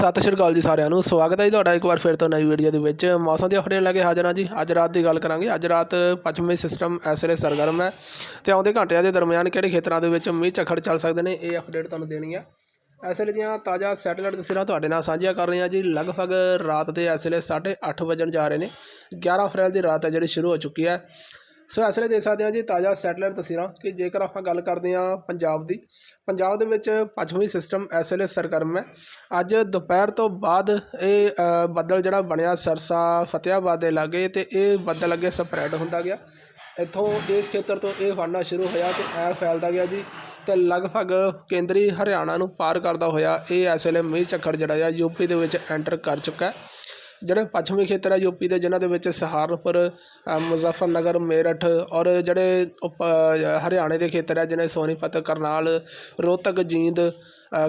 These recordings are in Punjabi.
ਸਤਿ ਸ਼੍ਰੀ ਅਕਾਲ ਜੀ ਸਾਰਿਆਂ ਨੂੰ। ਸਵਾਗਤ ਹੈ ਜੀ ਤੁਹਾਡਾ ਇੱਕ ਵਾਰ ਫਿਰ ਤੋਂ ਨਵੀਂ ਵੀਡੀਓ ਦੇ ਵਿੱਚ। ਮੌਸਮ ਦੀ ਅਪਡੇਟ ਲੈ ਕੇ ਹਾਜ਼ਰ ਹਾਂ ਜੀ। ਅੱਜ ਰਾਤ ਦੀ ਗੱਲ ਕਰਾਂਗੇ। ਅੱਜ ਰਾਤ ਪੱਛਮੀ ਸਿਸਟਮ ਇਸ ਵੇਲੇ ਸਰਗਰਮ ਹੈ ਤੇ ਆਉਂਦੇ ਘੰਟਿਆਂ ਦੇ ਦਰਮਿਆਨ ਕਿਹੜੇ ਖੇਤਰਾਂ ਦੇ ਵਿੱਚ ਮੀਂਹ ਝੱਖੜ ਚੱਲ ਸਕਦੇ ਨੇ, ਇਹ ਅਪਡੇਟ ਤੁਹਾਨੂੰ ਦੇਣੀ ਆ। ਇਸ ਵੇਲੇ ਦੀਆਂ ਤਾਜ਼ਾ ਸੈਟੇਲਾਈਟ ਤਸਵੀਰਾਂ ਤੁਹਾਡੇ ਨਾਲ ਸਾਂਝੀਆਂ ਕਰ ਰਹੇ ਹਾਂ ਜੀ। ਲਗਭਗ ਰਾਤ ਦੇ ਇਸ ਵੇਲੇ 8:30 ਵਜਣ ਜਾ ਰਹੇ ਨੇ। 11 ਅਪ੍ਰੈਲ ਦੀ ਰਾਤ ਹੈ ਜਿਹੜੀ ਸ਼ੁਰੂ ਹੋ ਚੁੱਕੀ ਹੈ। ਸੋ ਇਸ ਵੇਲੇ ਦੇਖ ਸਕਦੇ ਹਾਂ ਜੀ, ਤਾਜ਼ਾ ਸੈਟੇਲਾਈਟ ਤਸਵੀਰਾਂ ਕਿ ਜੇਕਰ ਆਪਾਂ ਗੱਲ ਕਰਦੇ ਹਾਂ ਪੰਜਾਬ ਦੀ, ਪੰਜਾਬ ਦੇ ਵਿੱਚ ਪੱਛਮੀ ਸਿਸਟਮ ਇਸ ਵੇਲੇ ਸਰਗਰਮ ਹੈ। ਅੱਜ ਦੁਪਹਿਰ ਤੋਂ ਬਾਅਦ ਇਹ ਬੱਦਲ ਜਿਹੜਾ ਬਣਿਆ ਸਰਸਾ ਫਤਿਆਬਾਦ ਦੇ ਲਾਗੇ ਤੇ ਇਹ ਬੱਦਲ ਅੱਗੇ ਸਪਰੈਡ ਹੁੰਦਾ ਗਿਆ। ਇੱਥੋਂ ਇਸ ਖੇਤਰ ਤੋਂ ਇਹ ਫੜਨਾ ਸ਼ੁਰੂ ਹੋਇਆ ਤੇ ਐ ਫੈਲਦਾ ਗਿਆ ਜੀ ਤੇ ਲਗਭਗ ਕੇਂਦਰੀ ਹਰਿਆਣਾ ਨੂੰ ਪਾਰ ਕਰਦਾ ਹੋਇਆ ਇਹ ਇਸ ਵੇਲੇ ਮੀਂਹ ਝੱਖੜ ਜਿਹੜਾ ਆ ਯੂਪੀ ਦੇ ਵਿੱਚ ਐਂਟਰ ਕਰ ਚੁੱਕਾ ਹੈ। ਜਿਹੜੇ ਪੱਛਮੀ ਖੇਤਰ ਹੈ ਯੂਪੀ ਦੇ ਜਿਨ੍ਹਾਂ ਦੇ ਵਿੱਚ ਸਹਾਰਨਪੁਰ ਅ, ਮੁਜ਼ੱਫਰਨਗਰ ਮੇਰਠ ਔਰ ਜਿਹੜੇ ਉਪ- ਹਰਿਆਣੇ ਦੇ ਖੇਤਰ ਹੈ ਜਿਵੇਂ ਸੋਨੀਪਤ ਕਰਨਾਲ ਰੋਹਤਕ ਜੀਂਦ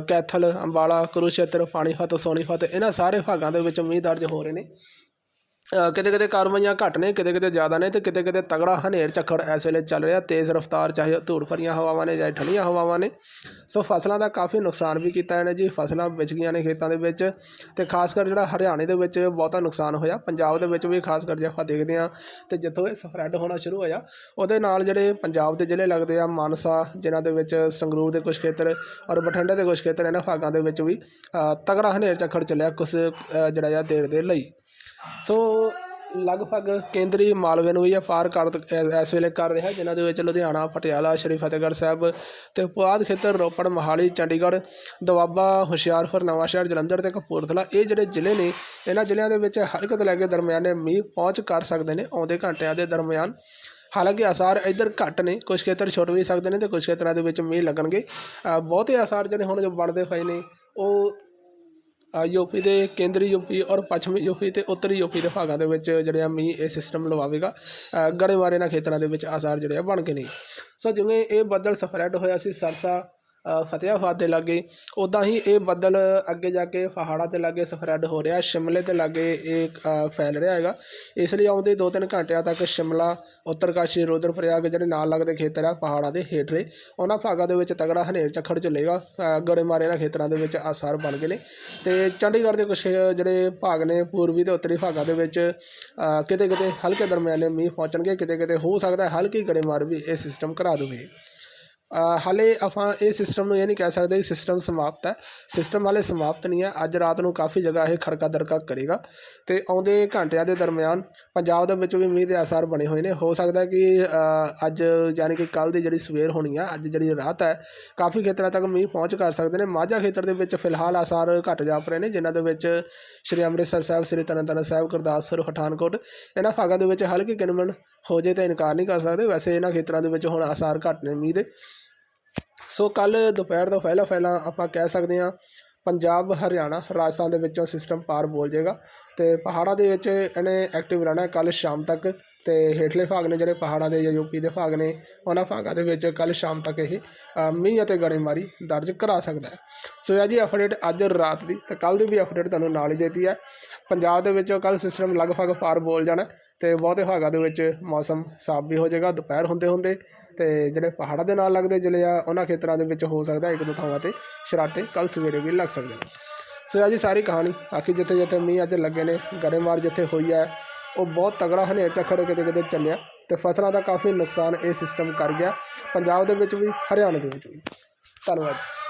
ਕੈਥਲ ਅੰਬਾਲਾ ਕੁਰੂਸ਼ੇਤਰ ਪਾਣੀਪਤ ਸੋਨੀਪਤ ਇਹਨਾਂ ਸਾਰੇ ਭਾਗਾਂ ਦੇ ਵਿੱਚ ਮੀਂਹ ਦਰਜ ਹੋ ਰਹੇ ਨੇ। ਕਿਤੇ ਕਿਤੇ ਕਾਰਵਾਈਆਂ ਘੱਟ ਨੇ ਕਿਤੇ ਕਿਤੇ ਜ਼ਿਆਦਾ ਨੇ ਤੇ ਕਿਤੇ ਕਿਤੇ ਤਗੜਾ ਹਨੇਰ ਝੱਖੜ ਇਸ ਵੇਲੇ ਚੱਲ ਰਿਹਾ। ਤੇਜ਼ ਰਫ਼ਤਾਰ ਚਾਹੇ ਉਹ ਧੂੜ ਭਰੀਆਂ ਹਵਾਵਾਂ ਨੇ ਚਾਹੇ ਠੰਡੀਆਂ ਹਵਾਵਾਂ ਨੇ। ਸੋ ਫਸਲਾਂ ਦਾ ਕਾਫੀ ਨੁਕਸਾਨ ਵੀ ਕੀਤਾ ਇਹਨੇ ਜੀ। ਫਸਲਾਂ ਵਿਚ ਗਈਆਂ ਨੇ ਖੇਤਾਂ ਦੇ ਵਿੱਚ ਤੇ ਖਾਸ ਕਰ ਜਿਹੜਾ ਹਰਿਆਣੇ ਦੇ ਵਿੱਚ ਬਹੁਤਾ ਨੁਕਸਾਨ ਹੋਇਆ। ਪੰਜਾਬ ਦੇ ਵਿੱਚ ਵੀ ਖਾਸ ਕਰ ਜੇ ਆਪਾਂ ਦੇਖਦੇ ਹਾਂ ਤੇ ਜਿੱਥੋਂ ਇਹ ਸਪਰੈਡ ਹੋਣਾ ਸ਼ੁਰੂ ਹੋਇਆ, ਉਹਦੇ ਨਾਲ ਜਿਹੜੇ ਪੰਜਾਬ ਦੇ ਜ਼ਿਲ੍ਹੇ ਲੱਗਦੇ ਆ ਮਾਨਸਾ, ਜਿਨ੍ਹਾਂ ਦੇ ਵਿੱਚ ਸੰਗਰੂਰ ਦੇ ਕੁਝ ਖੇਤਰ ਔਰ ਬਠਿੰਡੇ ਦੇ ਕੁਝ ਖੇਤਰ ਇਹਨਾਂ ਭਾਗਾਂ ਦੇ ਵਿੱਚ ਵੀ ਤਗੜਾ ਹਨੇਰ ਝੱਖੜ ਚੱਲਿਆ ਕੁਝ ਜਿਹੜਾ ਆ ਦੇਰ ਦੇ ਲਈ। ਸੋ ਲਗਭਗ ਕੇਂਦਰੀ ਮਾਲਵੇ ਨੂੰ ਵੀ ਇਹ ਪਾਰ ਕਰ ਇਸ ਵੇਲੇ ਕਰ ਰਿਹਾ, ਜਿਨ੍ਹਾਂ ਦੇ ਵਿੱਚ ਲੁਧਿਆਣਾ, ਪਟਿਆਲਾ, ਸ਼੍ਰੀ ਫਤਿਹਗੜ੍ਹ ਸਾਹਿਬ ਤੇ ਪੁਆਧ ਖੇਤਰ ਰੋਪੜ, ਮੋਹਾਲੀ, ਚੰਡੀਗੜ੍ਹ ਦੁਆਬਾ ਹੁਸ਼ਿਆਰਪੁਰ, ਨਵਾਂਸ਼ਹਿਰ, ਜਲੰਧਰ ਤੇ ਕਪੂਰਥਲਾ, ਇਹ ਜਿਹੜੇ ਜ਼ਿਲ੍ਹੇ ਨੇ, ਇਹਨਾਂ ਜ਼ਿਲ੍ਹਿਆਂ ਦੇ ਵਿੱਚ ਹਲਕੇ ਤੋਂ ਲੈ ਕੇ ਦਰਮਿਆਨੇ ਮੀਂਹ ਪਹੁੰਚ ਕਰ ਸਕਦੇ ਨੇ ਆਉਂਦੇ ਘੰਟਿਆਂ ਦੇ ਦਰਮਿਆਨ। ਹਾਲਾਂਕਿ ਆਸਾਰ ਇੱਧਰ ਘੱਟ ਨੇ ਕੁਝ ਖੇਤਰ ਛੁੱਟ ਵੀ ਸਕਦੇ ਨੇ ਤੇ ਕੁਝ ਖੇਤਰਾਂ ਦੇ ਵਿੱਚ ਮੀਂਹ ਲੱਗਣਗੇ। ਬਹੁਤੇ ਆਸਾਰ ਜਿਹੜੇ ਹੁਣ ਜੋ ਬਣਦੇ ਹੋਏ ਨੇ, ਉਹ ਯੂਪੀ ਦੇ ਕੇਂਦਰੀ ਯੂਪੀ ਔਰ ਪੱਛਮੀ ਯੂਪੀ ਤੇ ਉੱਤਰੀ ਯੂਪੀ ਦੇ ਭਾਗਾਂ ਦੇ ਵਿੱਚ ਜਿਹੜੇ ਆ ਮੀਂਹ ਇਹ ਸਿਸਟਮ ਲਵਾਵੇਗਾ ਗੜੇਮਾਰੀ ਨਾਲ ਖੇਤਰਾਂ ਦੇ ਵਿੱਚ ਆਸਾਰ ਜਿਹੜੇ ਆ ਬਣ ਗਏ ਨੇ। ਸੋ ਜਿਵੇਂ ਇਹ ਬੱਦਲ ਸਪਰੈਡ ਹੋਇਆ ਸੀ ਸਰਸਾ ਫਤਿਆਬਾਦ ਦੇ ਲਾਗੇ। ਉਦਾਂ ਹੀ ਇਹ ਬੱਦਲ ਅੱਗੇ ਜਾ ਕੇ ਪਹਾੜਾਂ ਦੇ ਲਾਗੇ ਸਪਰੈਡ ਹੋ ਰਿਹਾ ਸ਼ਿਮਲੇ ਦੇ ਲਾਗੇ ਇਹ ਫੈਲ ਰਿਹਾ ਹੈਗਾ। ਇਸ ਲਈ ਆਉਂਦੇ 2-3 ਘੰਟਿਆਂ ਤੱਕ ਸ਼ਿਮਲਾ ਉੱਤਰਕਾਸ਼ੀ ਰੁਦਰਪ੍ਰਯਾਗ ਜਿਹੜੇ ਨਾਲ ਲੱਗਦੇ ਖੇਤਰ ਆ ਪਹਾੜਾਂ ਦੇ ਹੇਠਲੇ ਉਹਨਾਂ ਭਾਗਾਂ ਦੇ ਵਿੱਚ ਤਗੜਾ ਹਨੇਰ ਚੱਖੜ ਚੱਲੇਗਾ ਅ, ਗੜੇਮਾਰੇ ਨਾਲ ਖੇਤਰਾਂ ਦੇ ਵਿੱਚ ਆਸਾਰ ਬਣ ਗਏ ਨੇ। ਤੇ ਚੰਡੀਗੜ੍ਹ ਦੇ ਕੁਝ ਜਿਹੜੇ ਭਾਗ ਨੇ ਪੂਰਬੀ ਤੇ ਉੱਤਰੀ ਭਾਗਾਂ ਦੇ ਵਿੱਚ ਕਿਤੇ ਕਿਤੇ ਹਲਕੇ ਦਰਮਿਆਨੇ ਮੀਂਹ ਪਹੁੰਚਣਗੇ ਕਿਤੇ ਕਿਤੇ ਹੋ ਸਕਦਾ ਹਲਕੀ ਗੜੇਮਾਰ ਵੀ ਇਹ ਸਿਸਟਮ ਕਰਾ ਦੇਵੇ। ਹਾਲੇ ਆਪਾਂ ਇਹ ਸਿਸਟਮ ਨੂੰ ਇਹ ਨਹੀਂ ਕਹਿ ਸਕਦੇ ਕਿ ਸਿਸਟਮ ਸਮਾਪਤ ਹੈ। ਸਿਸਟਮ ਹਾਲੇ ਸਮਾਪਤ ਨਹੀਂ ਹੈ। ਅੱਜ ਰਾਤ ਨੂੰ ਕਾਫੀ ਜਗ੍ਹਾ ਇਹ ਖੜਕਾ ਦੜਕਾ ਕਰੇਗਾ ਤੇ ਆਉਂਦੇ ਘੰਟਿਆਂ ਦੇ ਦਰਮਿਆਨ ਪੰਜਾਬ ਦੇ ਵਿੱਚ ਵੀ ਮੀਂਹ ਦੇ ਆਸਾਰ ਬਣੇ ਹੋਏ ਨੇ। ਹੋ ਸਕਦਾ ਕਿ ਅੱਜ ਯਾਨੀ ਕਿ ਕੱਲ ਦੀ ਜਿਹੜੀ ਸਵੇਰ ਹੋਣੀ ਆ, ਅੱਜ ਜਿਹੜੀ ਰਾਤ ਹੈ, ਕਾਫੀ ਖੇਤਰਾਂ ਤੱਕ ਮੀਂਹ ਪਹੁੰਚ ਕਰ ਸਕਦੇ ਨੇ। ਮਾਝਾ ਖੇਤਰ ਦੇ ਵਿੱਚ ਫਿਲਹਾਲ ਆਸਾਰ ਘਟ ਜਾਪ ਰਹੇ ਨੇ, ਜਿਨ੍ਹਾਂ ਦੇ ਵਿੱਚ ਸ਼੍ਰੀ ਅੰਮ੍ਰਿਤਸਰ ਸਾਹਿਬ, ਸ਼੍ਰੀ ਤਰਨਤਾਰਨ ਸਾਹਿਬ, ਗੁਰਦਾਸਪੁਰ, ਪਠਾਨਕੋਟ ਇਹਨਾਂ ਭਾਗਾਂ ਦੇ ਵਿੱਚ ਹਲਕੀ ਕਿਨਮਨ ਹੋ ਜੇ ਤਾਂ ਇਨਕਾਰ ਨਹੀਂ ਕਰ ਸਕਦੇ। ਵੈਸੇ ਇਹਨਾਂ ਖੇਤਰਾਂ ਦੇ ਵਿੱਚ ਹੁਣ ਆਸਾਰ ਘੱਟ ਨੇ ਮੀਂਹ ਦੇ। ਸੋ ਕੱਲ ਦੁਪਹਿਰ ਤੋਂ ਪਹਿਲਾਂ ਪਹਿਲਾਂ ਆਪਾਂ ਕਹਿ ਸਕਦੇ ਹਾਂ ਪੰਜਾਬ, ਹਰਿਆਣਾ, ਰਾਜਸਥਾਨ ਦੇ ਵਿੱਚੋਂ ਸਿਸਟਮ ਪਾਰ ਬੋਲ ਜਾਏਗਾ ਤੇ ਪਹਾੜਾਂ ਦੇ ਵਿੱਚ ਇਹਨੇ ਐਕਟਿਵ ਰਹਿਣਾ ਕੱਲ ਸ਼ਾਮ ਤੱਕ ਤੇ ਹੇਠਲੇ ਭਾਗ ਨੇ ਜਿਹੜੇ ਪਹਾੜਾਂ ਦੇ ਜਾਂ ਯੂਪੀ ਦੇ ਭਾਗ ਨੇ ਉਹਨਾਂ ਭਾਗਾਂ ਦੇ ਵਿੱਚ ਕੱਲ ਸ਼ਾਮ ਤੱਕ ਇਹ ਮੀਂਹ ਅਤੇ ਗੜੇਮਾਰੀ ਦਰਜ ਕਰਾ ਸਕਦਾ ਹੈ। ਸੋ ਇਹ ਜੀ ਅਪਡੇਟ ਅੱਜ ਰਾਤ ਦੀ ਤੇ ਕੱਲ ਦੀ ਵੀ ਅਪਡੇਟ ਤੁਹਾਨੂੰ ਨਾਲ ਹੀ ਦੇਤੀ ਹੈ। ਪੰਜਾਬ ਦੇ ਵਿੱਚ ਕੱਲ ਸਿਸਟਮ ਲਗਭਗ ਪਾਰ ਬੋਲ ਜਾਣਾ ਹੈ ਤੇ ਬਹੁਤੇ ਭਾਗਾਂ ਦੇ ਵਿੱਚ ਮੌਸਮ ਸਾਫ਼ ਵੀ ਹੋ ਜਾਏਗਾ, ਦੁਪਹਿਰ ਹੁੰਦੇ ਹੁੰਦੇ ਤੇ ਜਿਹੜੇ ਪਹਾੜਾਂ ਦੇ ਨਾਲ ਲੱਗਦੇ ਜ਼ਿਲ੍ਹੇ ਆ, ਉਹਨਾਂ ਖੇਤਰਾਂ ਦੇ ਵਿੱਚ ਹੋ ਸਕਦਾ ਇੱਕ ਦੋ ਥਾਵਾਂ ਤੇ ਸ਼ਰਾਟੇ ਕੱਲ ਸਵੇਰੇ ਵੀ ਲੱਗ ਸਕਦੇ ਨੇ। ਸੋ ਇਹ ਜੀ ਸਾਰੀ ਕਹਾਣੀ। ਬਾਕੀ ਜਿੱਥੇ ਜਿੱਥੇ ਮੀਂਹ ਅੱਜ ਲੱਗੇ ਨੇ, ਗੜੇਮਾਰ ਜਿੱਥੇ ਹੋਈ ਹੈ ਉਹ ਬਹੁਤ ਤਗੜਾ ਹਨੇਰ ਝੱਖੜ ਕਿਤੇ ਕਿਤੇ ਚੱਲਿਆ ਤੇ ਫਸਲਾਂ ਦਾ ਕਾਫੀ ਨੁਕਸਾਨ ਇਹ ਸਿਸਟਮ ਕਰ ਗਿਆ। ਪੰਜਾਬ ਦੇ ਵਿੱਚ ਵੀ, ਹਰਿਆਣੇ ਦੇ ਵਿੱਚ ਵੀ। ਧੰਨਵਾਦ ਜੀ।